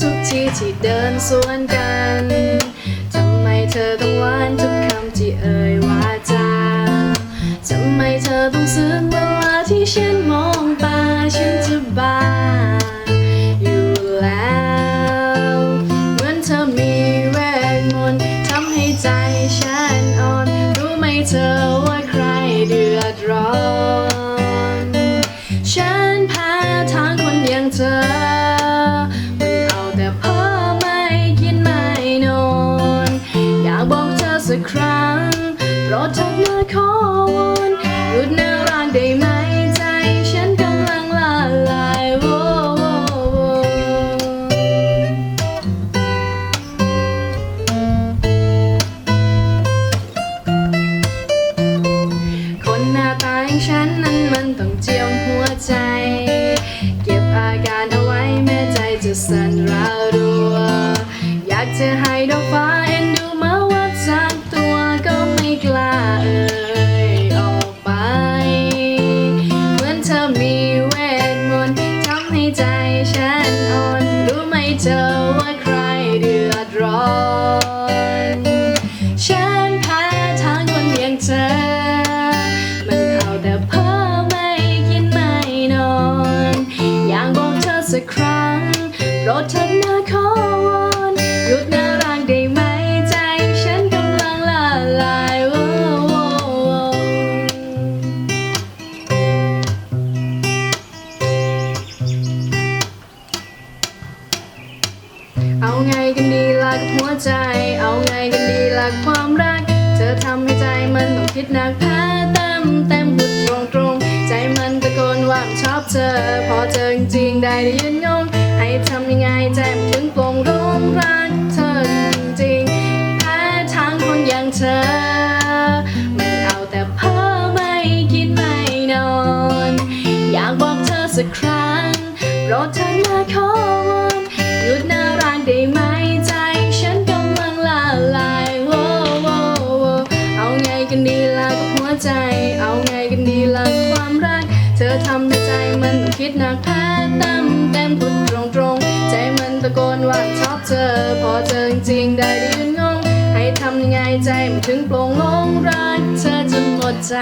ทุกทีที่เดินสวนกันทำไมเธอต้องหวานทุกคำที่เอ่ยวาจาทำไมเธอต้องซึ้งเวลาที่ฉันมอง สักครั้งโปรดเถิดนะขอวอนหยุดน่ารักได้ไหมใจฉันกำลังละลายโว้โว้โว้คนหน้าตาอย่างฉันนั้นมันต้องเจียมหัวใจ เก็บอาการเอาไว้แม้ใจจะสั่นราวรัว อยากจะให้ดอกฟ้า สักครั้งโปรดเถิดนะขอวอนหยุดน่ารักได้ไหมใจฉันกำลังละลายโว้โว้โว้เอาไงกันดีล่ะกับหัวใจ เอาไงกันดีล่ะกับความรัก เธอทำให้ใจมันต้องคิดหนักแพ้ เธอ พอเจอจริงได้ได้ยืนงง ให้ทำยังไงใจมันถึงปร่งโล่งรักเธอจริงแพ้ทางคนอย่างเธอ มันเอาแต่เพ้อไม่คิดไม่นอน อยากบอกเธอสักครั้งโปรดเธอนะขอวอนหยุดน่ารักได้ไหมใจฉันกำลังละลายโว้โว้โว้เอาไงกันดีล่ะกับหัวใจ เอาไงกันดีล่ะความรัก เธอทำให้ใจ คิดหนักแพ้เต็มเต็มพุดตรงตรงๆใจมันตะโกนว่าชอบเธอ พอเจอจริงได้ยืนงง ให้ทำยังไงใจมันถึงโปร่งโล่งรักเธอจนหมดใจ